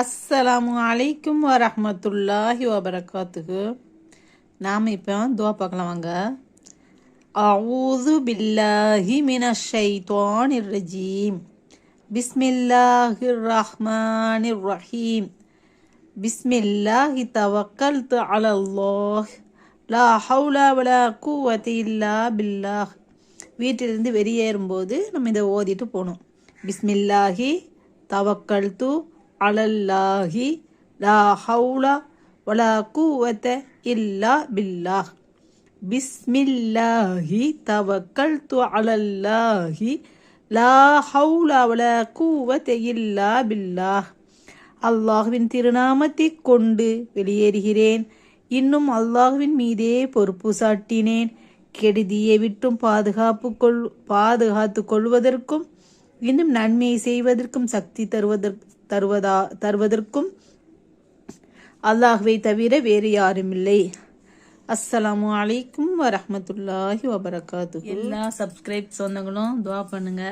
அஸ்ஸலாமு அலைக்கும் வரமத்துல்லாஹி வபரகாத்துக்கு நாம் இப்போ துவா பார்க்கலாம் வாங்க. அவுது பில்லாஹி மினஷ் ஷைத்தானிர் ரஜீம். பிஸ்மில்லாஹிர் ரஹ்மான் ரஹீம் பிஸ்மில்லாஹி தவக்கல்து அலல்லாஹ். லா ஹவுலா வலா கூவத்தி இல்லா பில்லாஹ். வீட்டிலிருந்து வெளியேறும்போது நம்ம இதை ஓதிட்டு போகணும். பிஸ்மில்லாஹி தவக்கல்து அலல்லாஹி லா ஹவுலா வலா கூவத்த இல்லா பில்லாஹ். பிஸ்மில்லாஹி தவக்கல்து அலல்லாஹி லா ஹவுலா வலா கூவத்த இல்லா பில்லாஹ். அல்லாஹுவின் திருநாமத்தை கொண்டு வெளியேறுகிறேன். இன்னும் அல்லாஹுவின் மீதே பொறுப்பு சாட்டினேன். கெடுதியை விட்டும் பாதுகாப்பு கொள் பாதுகாத்து கொள்வதற்கும் இன்னும் நன்மையை செய்வதற்கும் சக்தி தருவதற்கு தருவதா தருவதற்கும் அல்லாஹ்வை தவிர வேறு யாரும் இல்லை. அஸ்ஸலாமு அலைக்கும் வரமத்துல்லாஹி வபரகாத்து எல்லா சப்ஸ்கிரைப் சொந்தங்களும் துவா பண்ணுங்க.